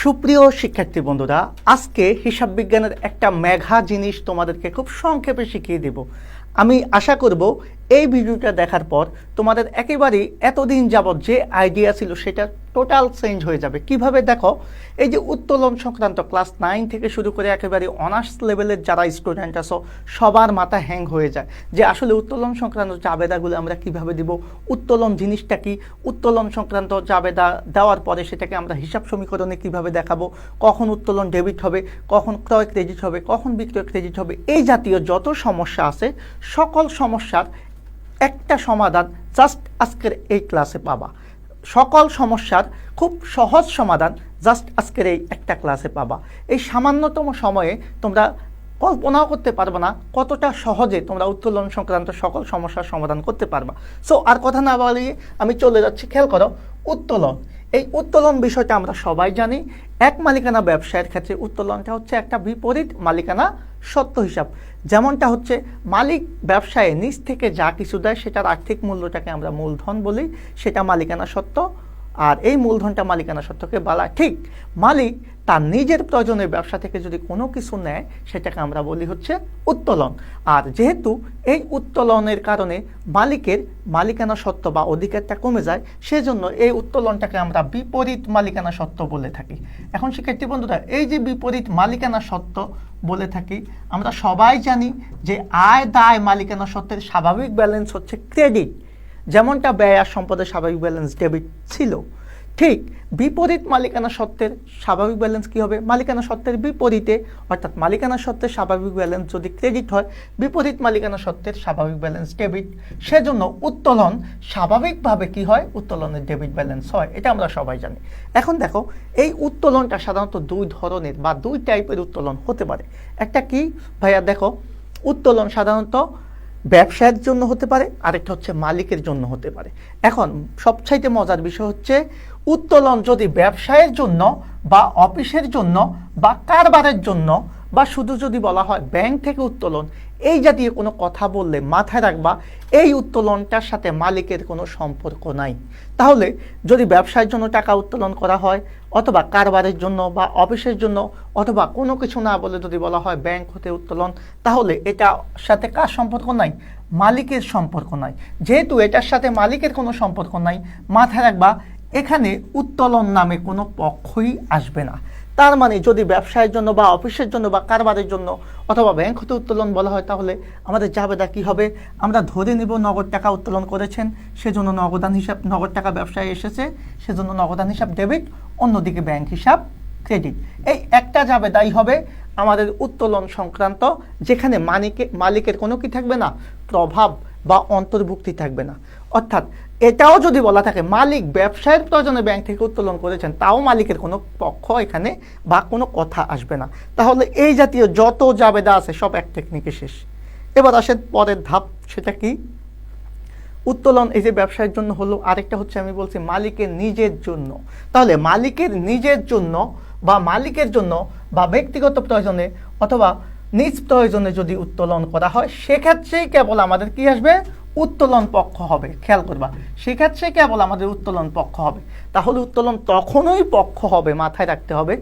সুপ্রিয় শিক্ষার্থী বন্ধুরা, আজকে হিসাব বিজ্ঞানের একটা মেঘা জিনিস তোমাদেরকে খুব সংক্ষেপে শিখিয়ে দেব। আমি আশা করব এই ভিডিওটা দেখার পর তোমাদের একেবারেই এতদিন যাবৎ যে আইডিয়া ছিল সেটা টোটাল চেঞ্জ হয়ে যাবে। কীভাবে দেখো, এই যে উত্তোলন সংক্রান্ত ক্লাস নাইন থেকে শুরু করে একেবারে অনার্স লেভেলের যারা স্টুডেন্ট আছো, সবার মাথা হ্যাং হয়ে যায় যে আসলে উত্তোলন সংক্রান্ত জাবেদাগুলো আমরা কীভাবে দিব, উত্তোলন জিনিসটা কি, উত্তোলন সংক্রান্ত জাবেদা দেওয়ার পরে সেটাকে আমরা হিসাব সমীকরণে কীভাবে দেখাবো, কখন উত্তোলন ডেবিট হবে, কখন ক্রয় ক্রেডিট হবে, কখন বিক্রয় ক্রেডিট হবে, এই জাতীয় যত সমস্যা আছে, সকল সমস্যার একটা সমাধান জাস্ট আজকের এই ক্লাসে পাবা। সকল সমস্যার খুব সহজ সমাধান জাস্ট আজকের এই একটা ক্লাসে পাবা। এই সামান্যতম সময়ে তোমরা কল্পনাও করতে পারবে না কতটা সহজে তোমরা উত্তোলন সংক্রান্ত সকল সমস্যার সমাধান করতে পারবা। সো আর কথা না বলিয়ে আমি চলে যাচ্ছি, খেয়াল করো, উত্তোলন। এই উত্তোলন বিষয়টা আমরা সবাই জানি এক মালিকানা ব্যবসায়ের ক্ষেত্রে উত্তোলনটা হচ্ছে একটা বিপরীত মালিকানা সত্য হিসাব। যেমনটা হচ্ছে, মালিক ব্যবসায়ে নিজ থেকে যা কিছু দেয় সেটার আর্থিক মূল্যটাকে আমরা মূলধন বলি, সেটা মালিকানা সত্য। আর এই মূলধনটা মালিকানা সত্ত্বকে বলা। ঠিক, মালিক তার নিজের প্রয়োজনের ব্যবসা থেকে যদি কোনো কিছু নেয়, সেটাকে আমরা বলি হচ্ছে উত্তোলন। আর যেহেতু এই উত্তোলনের কারণে মালিকের মালিকানা সত্ত্ব বা অধিকারটা কমে যায়, সেজন্য এই উত্তোলনটাকে আমরা বিপরীত মালিকানা সত্ত্ব বলে থাকি। এখন শিক্ষার্থী বন্ধুরা, এই যে বিপরীত মালিকানা সত্ত্ব বলে থাকি, আমরা সবাই জানি যে আয় দায় মালিকানা সত্ত্বের স্বাভাবিক ব্যালেন্স হচ্ছে ক্রেডিট। যেমনটা ব্যয় আর সম্পদের স্বাভাবিক ব্যালেন্স ডেবিট ছিল, ঠিক বিপরীত মালিকানা সত্ত্বের স্বাভাবিক ব্যালেন্স কি হবে? মালিকানা সত্ত্বের বিপরীতে, অর্থাৎ মালিকানা সত্ত্বের স্বাভাবিক ব্যালেন্স যদি ক্রেডিট হয়, বিপরীত মালিকানা সত্ত্বের স্বাভাবিক ব্যালেন্স ডেবিট সেজন্য উত্তোলন স্বাভাবিকভাবে কি হয়? উত্তোলনের ডেবিট ব্যালেন্স হয়, এটা আমরা সবাই জানি। এখন দেখো, এই উত্তোলনটা সাধারণত দুই ধরনের বা দুই টাইপের উত্তোলন হতে পারে। একটা কি? ভাইয়া দেখো, উত্তোলন সাধারণত ব্যবসায়ের জন্য হতে পারে, আরেকটা হচ্ছে মালিকের জন্য হতে পারে। এখন সবচাইতে মজার বিষয় হচ্ছে, উত্তোলন যদি ব্যবসায়ের জন্য বা অফিসের জন্য বা কারবারের জন্য বা শুধু যদি বলা হয় ব্যাংক থেকে উত্তোলন এই জাতীয় কোনো কথা বললে মাথায় রাখবা, এই উত্তোলনটার সাথে মালিকের কোনো সম্পর্ক নাই। তাহলে যদি ব্যবসার জন্য টাকা উত্তোলন করা হয়, অথবা কারবারের জন্য বা অফিসের জন্য, অথবা কোনো কিছু না বলে যদি বলা হয় ব্যাংক হতে উত্তোলন, তাহলে এটা সাথে কার সম্পর্ক নাই? মালিকের সম্পর্ক নাই। যেহেতু এটার সাথে মালিকের কোনো সম্পর্ক নাই, মাথায় রাখবা এখানে উত্তোলন নামে কোনো পক্ষই আসবে না। তার মানে যদি ব্যবসায়ের জন্য বা অফিসের জন্য বা কারবারের জন্য অথবা ব্যাংক হতে উত্তোলন বলা হয়, তাহলে আমাদের জাবেদা কি হবে? আমরা ধরে নেব নগদ টাকা উত্তোলন করেছেন, সেজন্য নগদান হিসাব, নগদ টাকা ব্যবসায় এসেছে, সেজন্য নগদান হিসাব ডেবিট অন্যদিকে ব্যাংক হিসাব ক্রেডিট এই একটা জাবেদাই হবে আমাদের উত্তোলন সংক্রান্ত, যেখানে মালিকে মালিকের কোনো কি থাকবে না? প্রভাব বা অন্তর্ভুক্তি থাকবে না। অর্থাৎ এটাও যদি বলা থাকে, মালিক ব্যবসায়ের প্রয়োজনে ব্যাংক থেকে উত্তোলন করেছেন, তাও মালিকের কোনো পক্ষ এখানে বা কোনো কথা আসবে না। তাহলে এই জাতীয় যত জাবেদা আছে, সব এক টেকনিকে শেষ। এবার আসেন পরের ধাপ, সেটা কি? উত্তোলন, এই যে ব্যবসায়ের জন্য হলো, আরেকটা হচ্ছে আমি বলছি মালিকের নিজের জন্য। তাহলে মালিকের নিজের জন্য বা মালিকের জন্য বা ব্যক্তিগত প্রয়োজনে অথবা নিজ প্রয়োজনে যদি উত্তোলন করা হয়, সেক্ষেত্রেই কেবল আমাদের কি আসবে? উত্তোলন পক্ষ হবে, খেয়াল করবা। সেক্ষেত্রে কেবল আমাদের উত্তোলন পক্ষ হবে। তাহলে উত্তোলন তখনই পক্ষ হবে, মাথায় রাখতে হবে,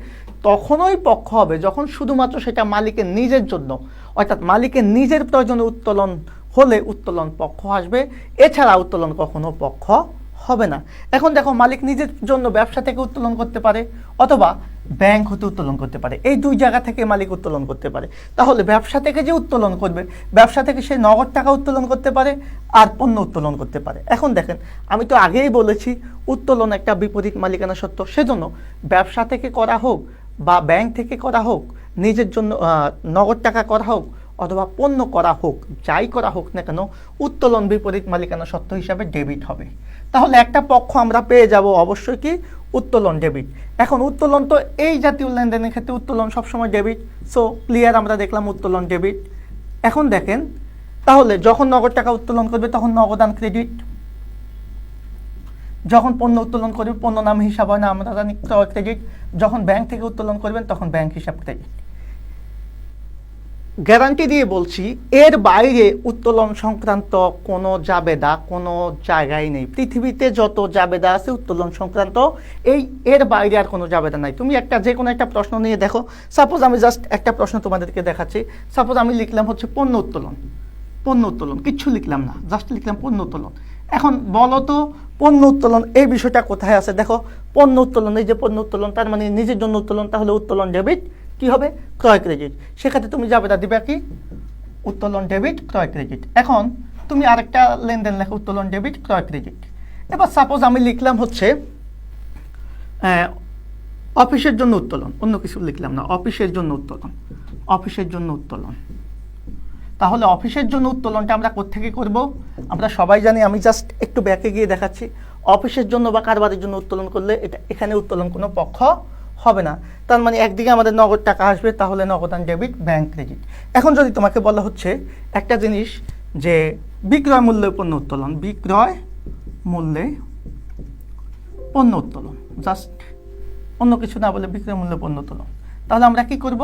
তখনই পক্ষ হবে যখন শুধুমাত্র সেটা মালিকের নিজের জন্য, অর্থাৎ মালিকের নিজের প্রয়োজনে উত্তোলন হলে উত্তোলন পক্ষ আসবে, এছাড়া উত্তোলন কখনো পক্ষ হবে না। এখন দেখো, মালিক নিজের জন্য ব্যবসা থেকে উত্তোলন করতে পারে, অথবা ব্যাংক হতে উত্তোলন করতে পারে, এই দুই জায়গা থেকে মালিক উত্তোলন করতে পারে। তাহলে ব্যবসা থেকে যে উত্তোলন করবে, ব্যবসা থেকে সে নগদ টাকা উত্তোলন করতে পারে আর পণ্য উত্তোলন করতে পারে। এখন দেখেন, আমি তো আগেই বলেছি, উত্তোলন একটা বিপরীত মালিকানা সত্য। সেজন্য ব্যবসা থেকে করা হোক বা ব্যাংক থেকে করা হোক, নিজের জন্য নগদ টাকা করা হোক অথবা পণ্য করা হোক, যাই করা হোক না কেন, উত্তোলন বিপরীত মালিকানা সত্ত্ব হিসাবে ডেবিট হবে। তাহলে একটা পক্ষ আমরা পেয়ে যাব অবশ্যই কি? উত্তোলন ডেবিট। এখন উত্তোলন তো এই জাতীয় লেনদেনের ক্ষেত্রে উত্তোলন সবসময় ডেবিট। সো ক্লিয়ার আমরা দেখলাম উত্তোলন ডেবিট। এখন দেখেন, তাহলে যখন নগদ টাকা উত্তোলন করবে, তখন নগদান ক্রেডিট যখন পণ্য উত্তোলন করবে, পণ্য নাম, হিসাব, হয় না, আমরা জানি ক্রেডিট যখন ব্যাংক থেকে উত্তোলন করবেন, তখন ব্যাংক হিসাব ক্রেডিট গ্যারান্টি দিয়ে বলছি, এর বাইরে উত্তোলন সংক্রান্ত কোনো জাবেদা কোনো জায়গায় নেই। পৃথিবীতে যত জাবেদা আছে উত্তোলন সংক্রান্ত, এই এর বাইরে আর কোনো জাবেদা নাই। তুমি একটা যে কোনো একটা প্রশ্ন নিয়ে দেখো। সাপোজ আমি জাস্ট একটা প্রশ্ন তোমাদেরকে দেখাচ্ছি। সাপোজ আমি লিখলাম হচ্ছে পণ্য উত্তোলন। পণ্য উত্তোলন, কিচ্ছু লিখলাম না। জাস্ট লিখলাম পণ্য উত্তোলন। এখন বলো তো, পণ্য উত্তোলন, এই বিষয়টা কোথায় আছে? দেখো, পণ্য উত্তোলন, এই যে পণ্য উত্তোলন, তার মানে নিজের জন্য উত্তোলন, তাহলে উত্তোলন ডেবিট কি হবে? ক্রয় ক্রেডিট সেক্ষেত্রে তুমি যাবে দিবে কি? উত্তোলন ডেবিট ক্রয় ক্রেডিট এখন তুমি আরেকটা লেনদেন লেখো, উত্তোলন ডেবিট ক্রয় ক্রেডিট এবার সাপোজ আমি লিখলাম হচ্ছে অফিসের জন্য উত্তোলন। অন্য কিছু লিখলাম না, অফিসের জন্য উত্তোলন। অফিসের জন্য উত্তোলন। তাহলে অফিসের জন্য উত্তোলনটা আমরা কোত্থেকে করব? আমরা সবাই জানি, আমি জাস্ট একটু ব্যাকে গিয়ে দেখাচ্ছি। অফিসের জন্য বা কারবারের জন্য উত্তোলন করলে এটা, এখানে উত্তোলন কোনো পক্ষ হবে না। তার মানে একদিকে আমাদের নগদ টাকা আসবে, তাহলে নগদান ডেবিট ব্যাংক ক্রেডিট এখন যদি তোমাকে বলা হচ্ছে একটা জিনিস যে বিক্রয় মূল্যে পণ্য উত্তোলন, বিক্রয় মূল্যে পণ্য উত্তোলন জাস্ট অন্য কিছু না বলে বিক্রয় মূল্য পণ্য উত্তোলন। তাহলে আমরা কি করব?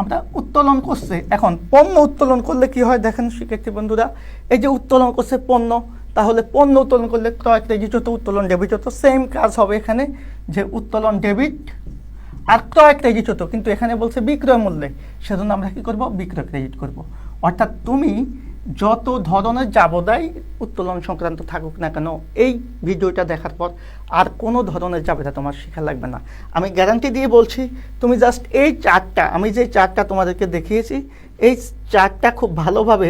আমরা উত্তোলন করছে। এখন পণ্য উত্তোলন করলে কি হয়? দেখেন শিক্ষার্থী বন্ধুরা, এই যে উত্তোলন করছে পণ্য, তাহলে পণ্য উত্তোলন করলে ক্রয়, ক্রেডিট হতো উত্তোলন ডেবিট হতো সেম কাজ হবে এখানে, যে উত্তোলন ডেবিট আর ক্রয় ক্রেডিট হতো, কিন্তু এখানে বলছে বিক্রয় মূল্যে। সেজন্য আমরা কি করব? বিক্রয় ক্রেডিট করব। অর্থাৎ তুমি যত ধরনের যাবদায় উত্তোলন সংক্রান্ত থাকুক না কেন, এই ভিডিওটা দেখার পর আর কোনো ধরনের যাবদা তোমার শেখা লাগবে না। আমি গ্যারান্টি দিয়ে বলছি, তুমি জাস্ট এই চারটা আমি যে চারটা তোমাদেরকে দেখিয়েছি এই চারটা খুব ভালোভাবে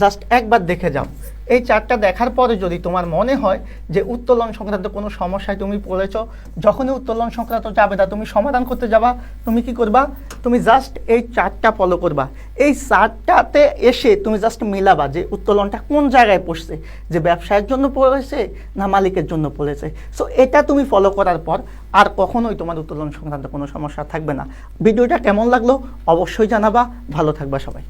জাস্ট একবার দেখে যাও। এই চারটা দেখার পরে যদি তোমার মনে হয় যে উত্তোলন সংক্রান্ত কোনো সমস্যায় তুমি পড়েছ, যখনই উত্তোলন সংক্রান্ত জাবেদা তুমি সমাধান করতে যাবা, তুমি কি করবা? তুমি জাস্ট এই চারটা ফলো করবা। এই চারটাতে এসে তুমি জাস্ট মিলাবা যে উত্তোলনটা কোন জায়গায় পড়ছে, যে ব্যবসায়ের জন্য পড়েছে না মালিকের জন্য পড়েছে। সো এটা তুমি ফলো করার পর আর কখনোই তোমার উত্তোলন সংক্রান্ত কোনো সমস্যা থাকবে না। ভিডিওটা কেমন লাগল অবশ্যই জানাবা। ভালো থাকবা সবাই। joven.